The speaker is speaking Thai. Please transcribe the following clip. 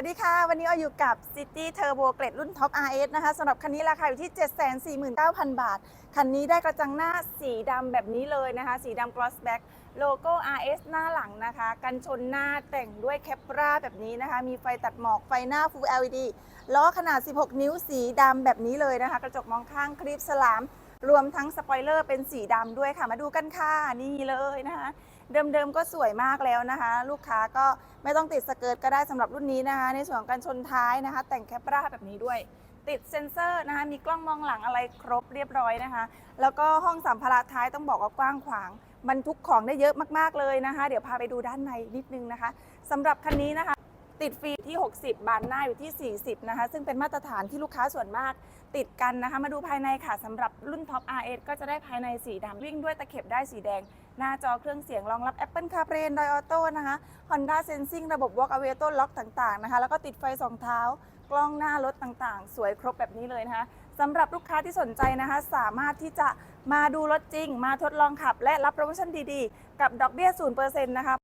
วัสดีค่ะ วันนี้เราอยู่กับ City Turbo เกรดรุ่น Top RS นะคะสำหรับคันนี้ราคาอยู่ที่ 749,000 บาท คันนี้ได้กระจังหน้าสีดำแบบนี้เลยนะคะ สีดำ gloss black โลโก้ RS หน้าหลังนะคะ กันชนหน้าแต่งด้วยแคปราแบบนี้นะคะ มีไฟตัดหมอกไฟหน้า Full LED ล้อขนาด 16 นิ้วสีดำแบบนี้เลยนะคะ กระจกมองข้างคลิปสลาม รวมทั้งสปอยเลอร์เป็นสีดำด้วยค่ะ มาดูกันค่ะ นี่เลยนะคะ เดิมๆก็สวยมากแล้วนะคะ ลูกค้าก็ไม่ต้องติดสเกิร์ตก็ได้สำหรับรุ่นนี้นะคะ ในส่วนของการชนท้ายนะคะ แต่งแคปราแบบนี้ด้วย ติดเซ็นเซอร์นะคะ มีกล้องมองหลังอะไรครบเรียบร้อยนะคะ แล้วก็ห้องสัมภาระท้ายต้องบอกว่ากว้างขวางบรรทุกของได้เยอะมากๆเลยนะคะ เดี๋ยวพาไปดูด้านในนิดนึงนะคะสำหรับคันนี้นะคะ ติดฟรีที่ 60 บานหน้าอยู่ที่ 40 นะคะ ซึ่งเป็นมาตรฐานที่ลูกค้าส่วนมากติดกันนะคะ มาดูภายในค่ะสำหรับรุ่น Top RS ก็จะได้ภายในสีดำวิ่งด้วยตะเข็บได้สีแดง หน้าจอเครื่องเสียงรองรับ Apple CarPlay Android Auto นะคะ Honda Sensing ระบบ Walk Away Auto Lock ต่างๆนะคะ แล้วก็ติดไฟสองเท้ากล้องหน้ารถต่างๆ สวยครบแบบนี้เลยนะคะสำหรับลูกค้าที่สนใจนะคะ สามารถที่จะมาดูรถจริง มาทดลองขับ และรับโปรโมชั่นดีๆ กับดอกเบี้ย0%นะคะ